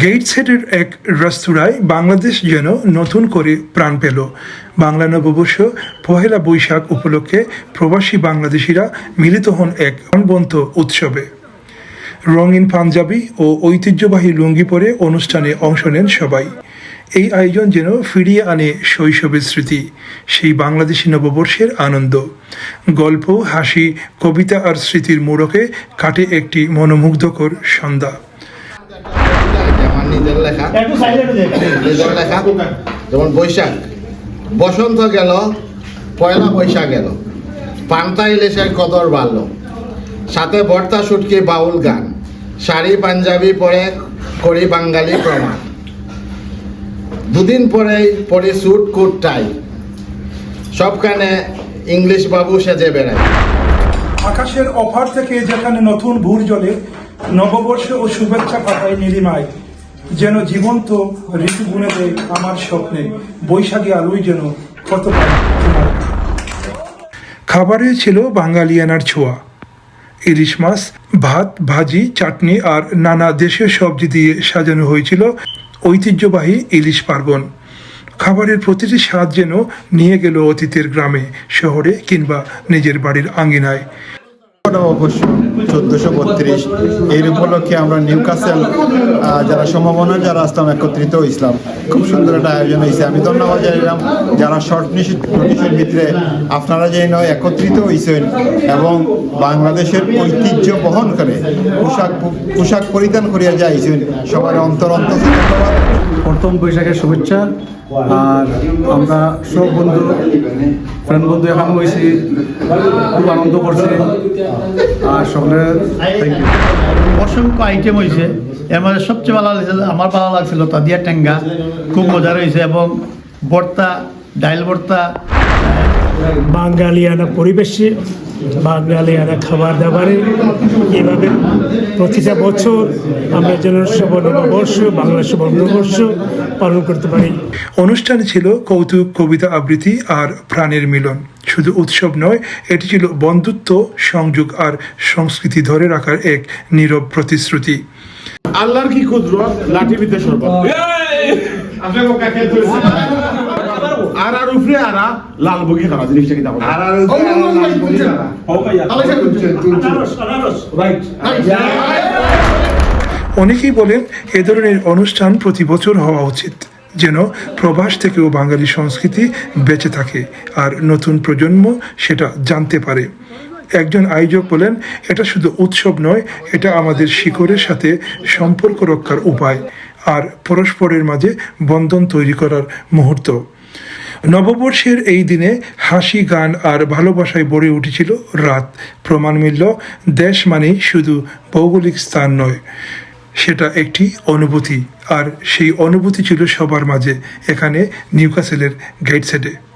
গেটসেটের এক রেস্তোরাঁয় বাংলাদেশ যেন নতুন করে প্রাণ পেল। বাংলা নববর্ষ পহেলা বৈশাখ উপলক্ষে প্রবাসী বাংলাদেশিরা মিলিত হন এক অনবন্ত উৎসবে। রঙিন পাঞ্জাবি ও ঐতিহ্যবাহী লুঙ্গি পরে অনুষ্ঠানে অংশ নেন সবাই। এই আয়োজন যেন ফিরিয়ে আনে শৈশবের স্মৃতি, সেই বাংলাদেশি নববর্ষের আনন্দ। গল্প, হাসি, কবিতা আর স্মৃতির মোড়কে কাটে একটি মনোমুগ্ধকর সন্ধ্যা। নিজের লেখা। নিজের লেখা। যেমন বৈশাখ। বসন্ত গেল পয়লা বৈশাখ গেল। পান্তা ইলিশের কদর বাড়ল। সাথে বর্তা সুটকি বাউল গান। শাড়ি পাঞ্জাবি পরে করি বাঙালি প্রমাণ। দুদিন পরেই পরি স্যুট কুট টাই। সবখানে ইংলিশ বাবু সেজে বেড়ায়। আকাশের অফার থেকে যেখানে নতুন ভোর জলে নববর্ষ ও শুভেচ্ছা পাঠায় নীলিমায়। যেন জীবন্ত ঋতু গুনে দেয় আমার স্বপ্নে বৈশাখী আলোয় যেন কত খাবারে ছিল বাঙালিয়ানার ছোঁয়া। ইলিশ মাছ, ভাত, ভাজি, চাটনি আর নানা দেশীয় সবজি দিয়ে সাজানো হয়েছিল ঐতিহ্যবাহী ইলিশ পার্বণ। খাবারের প্রতিটি স্বাদ যেন নিয়ে গেল অতীতের গ্রামে, শহরে কিংবা নিজের বাড়ির আঙ্গিনায় অবশ্য চোদ্দশো বত্রিশ। এর উপলক্ষে আমরা নিউ কাসেল যারা সম্ভাবনা যারা আসলাম একত্রিত ইসলাম খুব সুন্দর একটা আয়োজন হয়েছে। আমি ধন্যবাদ জানাইলাম যারা শর্ট নোটিশের ভিতরে আপনারা যে নয়, একত্রিত হয়েছেন এবং বাংলাদেশের ঐতিহ্য বহন করে পোশাক পোশাক পরিধান করিয়া যাইছেন সবার অন্তর অন্তর ধন্যবাদ। প্রথম বৈশাখের শুভেচ্ছা। আর আমরা সব বন্ধু, ফ্রেন্ড বন্ধু এখন হয়েছি খুব আনন্দ করছি। আর সকলে থ্যাংক ইউ অসংখ্য আইটেম হয়েছে এর মধ্যে সবচেয়ে ভালো লাগছিল আমার ভালো লাগছিল তাদিয়া ট্যাঙ্গা খুব মজার হয়েছে এবং ভর্তা ডাইল ভর্তা বাঙালিয়ানা পরিবেশে বাঙালিয়ানা খাবার দাবারে এভাবে প্রতিটা বছর আমরা যেন সুবর্ণবর্ষ বাংলা সুবর্ণবর্ষ পালন করতে পারি। অনুষ্ঠান ছিল কৌতুক কবিতা আবৃত্তি আর প্রাণের মিলন। শুধু উৎসব নয় এটি ছিল বন্ধুত্ব সংযোগ আর সংস্কৃতি ধরে রাখার এক নীরব প্রতিশ্রুতি। আল্লাহর কি কুদরত? লাঠি বিদ্যা সর্বত আর আর উপরে আরা লাল বগি খাওয়া জিনিসটা কি আর আর অনেকেই বলেন এ ধরনের অনুষ্ঠান প্রতি বছর হওয়া উচিত। যেন প্রবাস থেকেও বাঙালি সংস্কৃতি বেঁচে থাকে আর নতুন প্রজন্ম সেটা জানতে পারে। একজন আয়োজক বলেন, এটা শুধু উৎসব নয়, এটা আমাদের শিকড়ের সাথে সম্পর্ক রক্ষার উপায় আর পরস্পরের মাঝে বন্ধন তৈরি করার মুহূর্ত। নববর্ষের এই দিনে হাসি, গান আর ভালোবাসায় ভরে উঠেছিল রাত। প্রমাণ মিলল, দেশ মানেই শুধু ভৌগোলিক স্থান নয়। সেটা একটি অনুভূতি। আর সেই অনুভূতি ছিল সবার মাঝে এখানে নিউকাসেলের গেট সেটে